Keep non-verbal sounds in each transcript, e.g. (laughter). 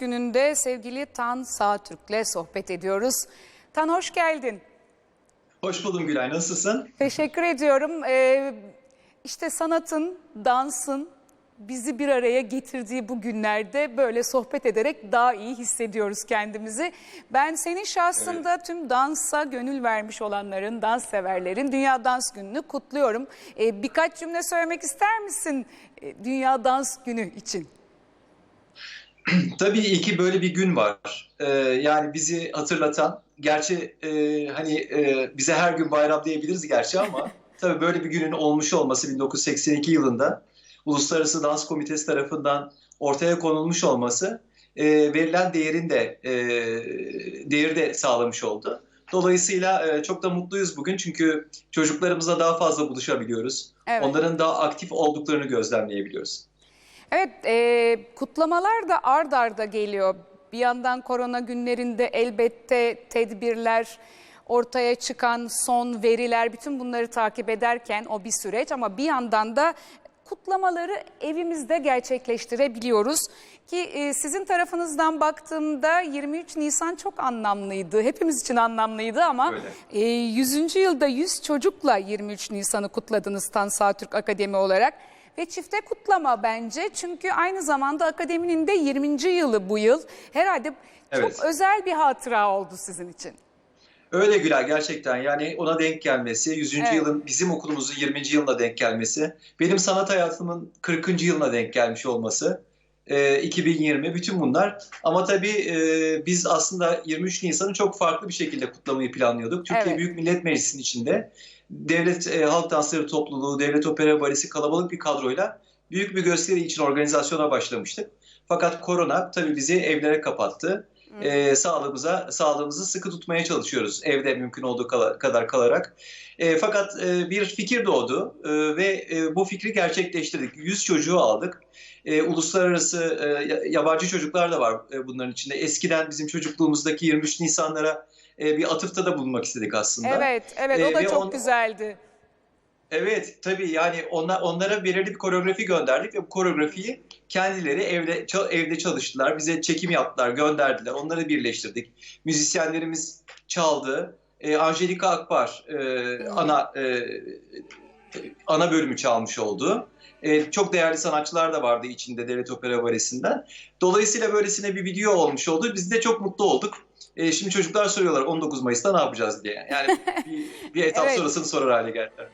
gününde sevgili Tan Sağtürk'le sohbet ediyoruz. Tan hoş geldin. Hoş buldum Gülay. Nasılsın? Teşekkür ediyorum. Ee, işte sanatın, dansın bizi bir araya getirdiği bu günlerde böyle sohbet ederek daha iyi hissediyoruz kendimizi. Ben senin şahsında tüm dansa gönül vermiş olanların, dans severlerin Dünya Dans Günü'nü kutluyorum. Ee, birkaç cümle söylemek ister misin e, Dünya Dans Günü için? (clears throat) Tabii ki böyle bir gün var. Ee, yani bizi hatırlatan, gerçi e, hani e, bize her gün bayram diyebiliriz gerçi ama (laughs) tabii böyle bir günün olmuş olması 1982 yılında Uluslararası Dans Komitesi tarafından ortaya konulmuş olması e, verilen değerin de e, değeri de sağlamış oldu. Dolayısıyla e, çok da mutluyuz bugün çünkü çocuklarımızla daha fazla buluşabiliyoruz. Evet. Onların daha aktif olduklarını gözlemleyebiliyoruz. Evet, e, kutlamalar da ard arda geliyor. Bir yandan korona günlerinde elbette tedbirler, ortaya çıkan son veriler, bütün bunları takip ederken o bir süreç ama bir yandan da kutlamaları evimizde gerçekleştirebiliyoruz. Ki e, sizin tarafınızdan baktığımda 23 Nisan çok anlamlıydı. Hepimiz için anlamlıydı ama Öyle. e, 100. yılda 100 çocukla 23 Nisan'ı kutladınız Tan Sağtürk Akademi olarak. Ve çifte kutlama bence çünkü aynı zamanda akademinin de 20. yılı bu yıl. Herhalde çok Evet. özel bir hatıra oldu sizin için. Öyle Gülay gerçekten yani ona denk gelmesi, 100. Evet. yılın bizim okulumuzun 20. yılına denk gelmesi, benim sanat hayatımın 40. yılına denk gelmiş olması, e, 2020 bütün bunlar. Ama tabii e, biz aslında 23 Nisan'ı çok farklı bir şekilde kutlamayı planlıyorduk. Türkiye Evet. Büyük Millet Meclisi'nin içinde Devlet e, Halk Dansları Topluluğu, Devlet Opera Balesi kalabalık bir kadroyla büyük bir gösteri için organizasyona başlamıştık. Fakat korona tabii bizi evlere kapattı. E, sağlığımıza sağlığımızı sıkı tutmaya çalışıyoruz evde mümkün olduğu kadar kalarak. E, fakat e, bir fikir doğdu e, ve e, bu fikri gerçekleştirdik. 100 çocuğu aldık. E, uluslararası e, ya- yabancı çocuklar da var e, bunların içinde. Eskiden bizim çocukluğumuzdaki 23 Nisanlara e, bir atıfta da bulunmak istedik aslında. Evet, evet o Ee, da ve çok on- güzeldi. Evet tabii yani onlar, onlara belirli bir koreografi gönderdik ve bu koreografiyi kendileri evde evde çalıştılar. Bize çekim yaptılar, gönderdiler. Onları birleştirdik. Müzisyenlerimiz çaldı. Ee, Angelika Akbar e, ana e, ana bölümü çalmış oldu. E, çok değerli sanatçılar da vardı içinde Devlet Opera Balesi'nden. Dolayısıyla böylesine bir video olmuş oldu. Biz de çok mutlu olduk. E, şimdi çocuklar soruyorlar 19 Mayıs'ta ne yapacağız diye. Yani (laughs) bir, bir etap Evet. sonrasını sorar hale geldiler.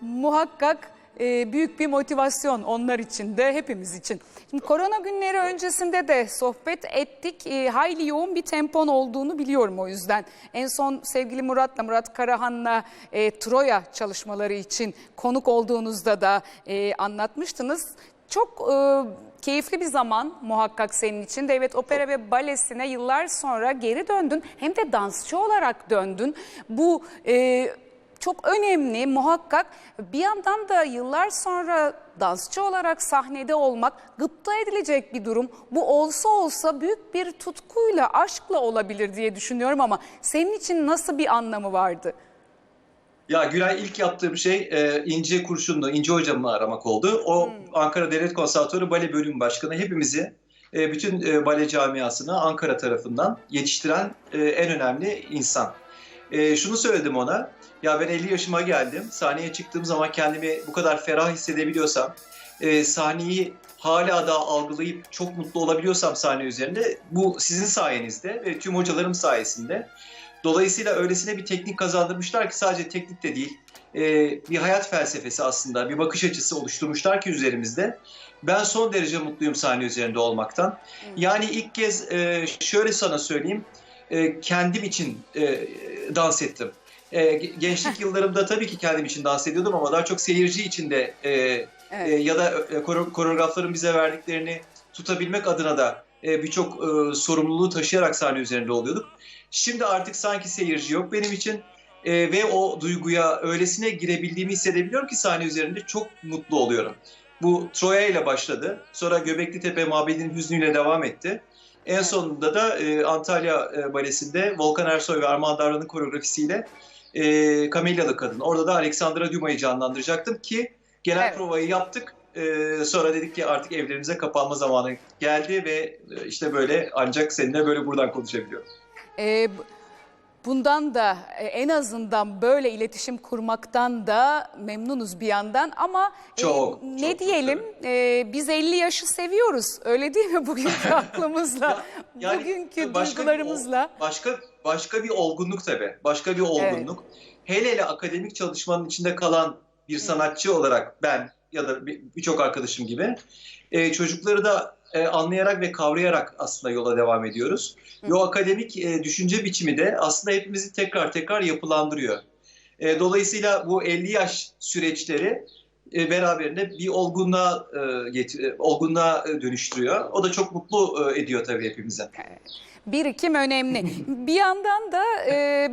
Muhakkak e, büyük bir motivasyon onlar için de hepimiz için. Şimdi korona günleri öncesinde de sohbet ettik. E, hayli yoğun bir tempon olduğunu biliyorum o yüzden. En son sevgili Murat'la, Murat Karahan'la e, Troya çalışmaları için konuk olduğunuzda da e, anlatmıştınız. Çok e, keyifli bir zaman muhakkak senin için. Devlet Opera ve Balesi'ne yıllar sonra geri döndün. Hem de dansçı olarak döndün. Bu e, çok önemli muhakkak. Bir yandan da yıllar sonra dansçı olarak sahnede olmak gıpta edilecek bir durum. Bu olsa olsa büyük bir tutkuyla, aşkla olabilir diye düşünüyorum ama senin için nasıl bir anlamı vardı? Ya Gülay ilk yaptığım şey e, İnce Kurşunlu, İnce hocamı aramak oldu. O Ankara Devlet Konservatuarı Bale Bölüm Başkanı hepimizi, e, bütün e, bale camiasını Ankara tarafından yetiştiren e, en önemli insan. E, şunu söyledim ona, ya ben 50 yaşıma geldim, sahneye çıktığım zaman kendimi bu kadar ferah hissedebiliyorsam, e, sahneyi hala da algılayıp çok mutlu olabiliyorsam sahne üzerinde, bu sizin sayenizde ve tüm hocalarım sayesinde. Dolayısıyla öylesine bir teknik kazandırmışlar ki sadece teknik de değil, e, bir hayat felsefesi aslında, bir bakış açısı oluşturmuşlar ki üzerimizde. Ben son derece mutluyum sahne üzerinde olmaktan. Yani ilk kez e, şöyle sana söyleyeyim, e, kendim için dans ettim. Gençlik (laughs) yıllarımda tabii ki kendim için dans ediyordum ama daha çok seyirci için de Evet. ya da kore- koreografların bize verdiklerini tutabilmek adına da e, birçok e, sorumluluğu taşıyarak sahne üzerinde oluyorduk. Şimdi artık sanki seyirci yok benim için E, ve o duyguya öylesine girebildiğimi hissedebiliyorum ki sahne üzerinde çok mutlu oluyorum. Bu Troya ile başladı. Sonra Göbekli Tepe Mabedi'nin hüznüyle devam etti. En sonunda da e, Antalya e, Balesi'nde Volkan Ersoy ve Armağan Davran'ın koreografisiyle e, Camellia'lı Kadın. Orada da Alexandra Duma'yı canlandıracaktım ki genel Evet. provayı yaptık. E, sonra dedik ki artık evlerimize kapanma zamanı geldi ve e, işte böyle ancak seninle böyle buradan konuşabiliyorum. Ee, b- bundan da e, en azından böyle iletişim kurmaktan da memnunuz bir yandan ama e, Çok, ne çok, diyelim e, biz 50 yaşı seviyoruz öyle değil mi bugünkü (laughs) aklımızla Yani bugünkü başka bir duygularımızla. ol- başka başka bir olgunluk tabii. Başka bir olgunluk. Hele hele akademik çalışmanın içinde kalan bir sanatçı olarak ben ya da bir- birçok arkadaşım gibi e, çocukları da e, anlayarak ve kavrayarak aslında yola devam ediyoruz. Ve o akademik e, düşünce biçimi de aslında hepimizi tekrar tekrar yapılandırıyor. E, dolayısıyla bu 50 yaş süreçleri e, beraberinde bir olgunluğa e, e, olgunluğa e, dönüştürüyor. O da çok mutlu e, ediyor tabii hepimize. Birikim önemli. (laughs) Bir yandan da e,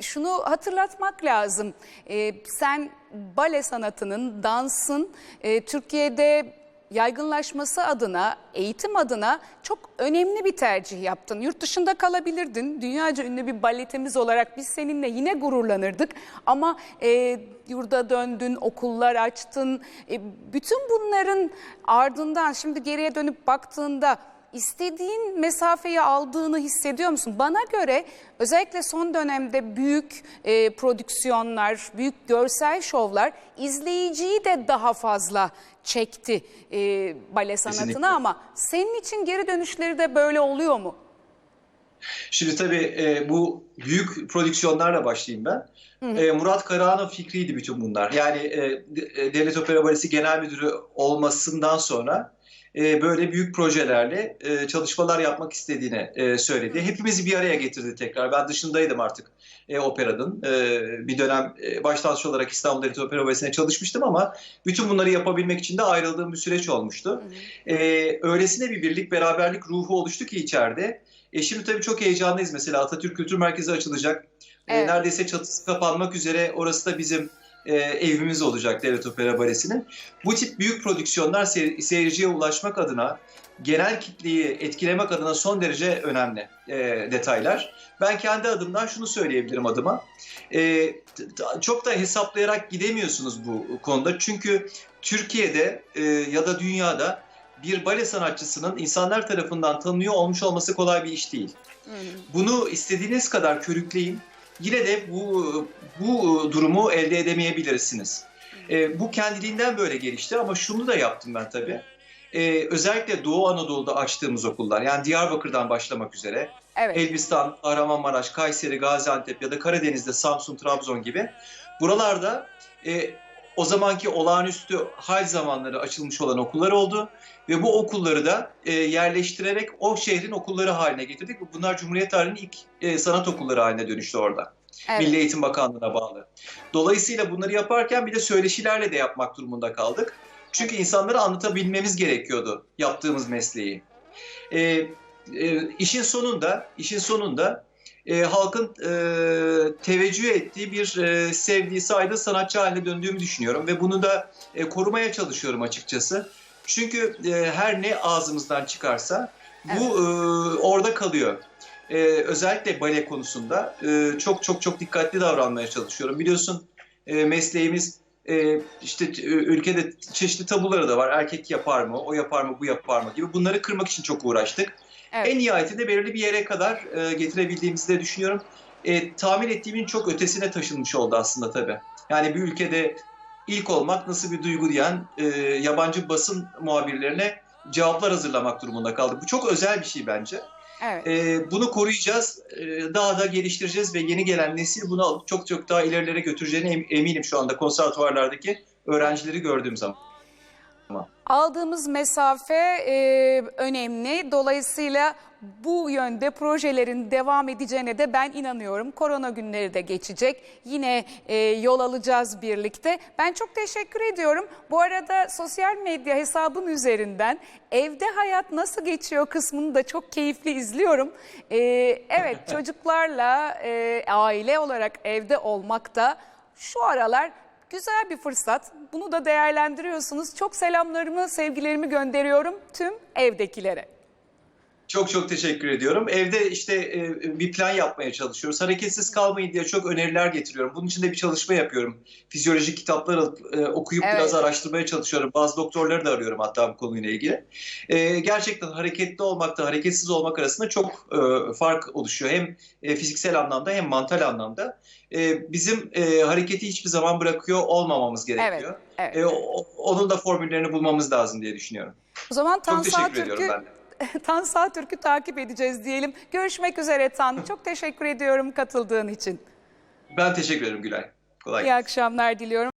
şunu hatırlatmak lazım. E, sen bale sanatının, dansın e, Türkiye'de yaygınlaşması adına, eğitim adına çok önemli bir tercih yaptın. Yurt dışında kalabilirdin. Dünyaca ünlü bir baletimiz olarak biz seninle yine gururlanırdık. Ama e, yurda döndün, okullar açtın. E, bütün bunların ardından şimdi geriye dönüp baktığında istediğin mesafeyi aldığını hissediyor musun? Bana göre özellikle son dönemde büyük e, prodüksiyonlar, büyük görsel şovlar izleyiciyi de daha fazla çekti e, bale sanatına Kesinlikle. ama senin için geri dönüşleri de böyle oluyor mu? Şimdi tabii e, bu büyük prodüksiyonlarla başlayayım ben. E, Murat Karahan'ın fikriydi bütün bunlar. Yani e, e, Devlet Opera Balesi Genel Müdürü olmasından sonra e, böyle büyük projelerle e, çalışmalar yapmak istediğini e, söyledi. Hepimizi bir araya getirdi tekrar. Ben dışındaydım artık e, operanın. E, bir dönem e, olarak İstanbul Devlet Opera Balesi'ne çalışmıştım ama bütün bunları yapabilmek için de ayrıldığım bir süreç olmuştu. E, öylesine bir birlik, beraberlik ruhu oluştu ki içeride. E şimdi tabii çok heyecanlıyız. Mesela Atatürk Kültür Merkezi açılacak. E, Evet. neredeyse çatısı kapanmak üzere. Orası da bizim e, evimiz olacak Devlet Opera Balesi'nin. Bu tip büyük prodüksiyonlar seyir- seyirciye ulaşmak adına, genel kitleyi etkilemek adına son derece önemli e, detaylar. Ben kendi adımdan şunu söyleyebilirim adıma. E, çok da hesaplayarak gidemiyorsunuz bu konuda. Çünkü Türkiye'de e, ya da dünyada bir bale sanatçısının insanlar tarafından tanınıyor olmuş olması kolay bir iş değil. Bunu istediğiniz kadar körükleyin. Yine de bu bu durumu elde edemeyebilirsiniz. E, bu kendiliğinden böyle gelişti ama şunu da yaptım ben tabii. E, özellikle Doğu Anadolu'da açtığımız okullar yani Diyarbakır'dan başlamak üzere Evet. Elbistan, Kahramanmaraş, Kayseri, Gaziantep ya da Karadeniz'de Samsun, Trabzon gibi buralarda e, o zamanki olağanüstü hal zamanları açılmış olan okullar oldu ve bu okulları da e, yerleştirerek o şehrin okulları haline getirdik. Bunlar Cumhuriyet tarihinin ilk e, sanat okulları haline dönüştü orada. evet. Milli Eğitim Bakanlığı'na bağlı. Dolayısıyla bunları yaparken bir de söyleşilerle de yapmak durumunda kaldık. Çünkü insanlara anlatabilmemiz gerekiyordu yaptığımız mesleği. E, e, işin sonunda, işin sonunda e, halkın e, teveccüh ettiği bir e, sevdiği, saydığı sanatçı haline döndüğümü düşünüyorum ve bunu da e, korumaya çalışıyorum açıkçası. Çünkü e, her ne ağzımızdan çıkarsa bu e, orada kalıyor. E, özellikle bale konusunda e, çok çok çok dikkatli davranmaya çalışıyorum. Biliyorsun e, mesleğimiz e, işte e, ülkede çeşitli tabuları da var. Erkek yapar mı, o yapar mı, bu yapar mı gibi. Bunları kırmak için çok uğraştık. Evet. En nihayetinde belirli bir yere kadar e, getirebildiğimizi de düşünüyorum. E, tahmin ettiğimin çok ötesine taşınmış oldu aslında tabii. Yani bir ülkede ilk olmak nasıl bir duygu diyen e, yabancı basın muhabirlerine cevaplar hazırlamak durumunda kaldık. Bu çok özel bir şey bence. evet. E, bunu koruyacağız, e, daha da geliştireceğiz ve yeni gelen nesil bunu alıp çok çok daha ilerilere götüreceğine em- eminim şu anda konservatuvarlardaki öğrencileri gördüğüm zaman. Aldığımız mesafe e, önemli. Dolayısıyla bu yönde projelerin devam edeceğine de ben inanıyorum. Korona günleri de geçecek. Yine e, yol alacağız birlikte. Ben çok teşekkür ediyorum. Bu arada sosyal medya hesabın üzerinden evde hayat nasıl geçiyor kısmını da çok keyifli izliyorum. E, evet (laughs) çocuklarla e, aile olarak evde olmak da şu aralar Güzel bir fırsat. Bunu da değerlendiriyorsunuz. Çok selamlarımı, sevgilerimi gönderiyorum tüm evdekilere. Çok çok teşekkür ediyorum. Evde işte e, bir plan yapmaya çalışıyoruz. Hareketsiz kalmayın diye çok öneriler getiriyorum. Bunun için de bir çalışma yapıyorum. Fizyolojik kitaplar alıp e, okuyup Evet. biraz araştırmaya çalışıyorum. Bazı doktorları da arıyorum hatta bu konuyla ilgili. E, gerçekten hareketli olmakla hareketsiz olmak arasında çok e, fark oluşuyor. Hem e, fiziksel anlamda hem mental anlamda. E, bizim e, hareketi hiçbir zaman bırakıyor olmamamız gerekiyor. Evet. E, o- onun da formüllerini bulmamız lazım diye düşünüyorum. O zaman Tan Çok (laughs) Tan Sağtürk'ü takip edeceğiz diyelim. Görüşmek üzere Tan. Çok teşekkür ediyorum katıldığın için. Ben teşekkür ederim Gülay. Kolay İyi gelsin. akşamlar diliyorum.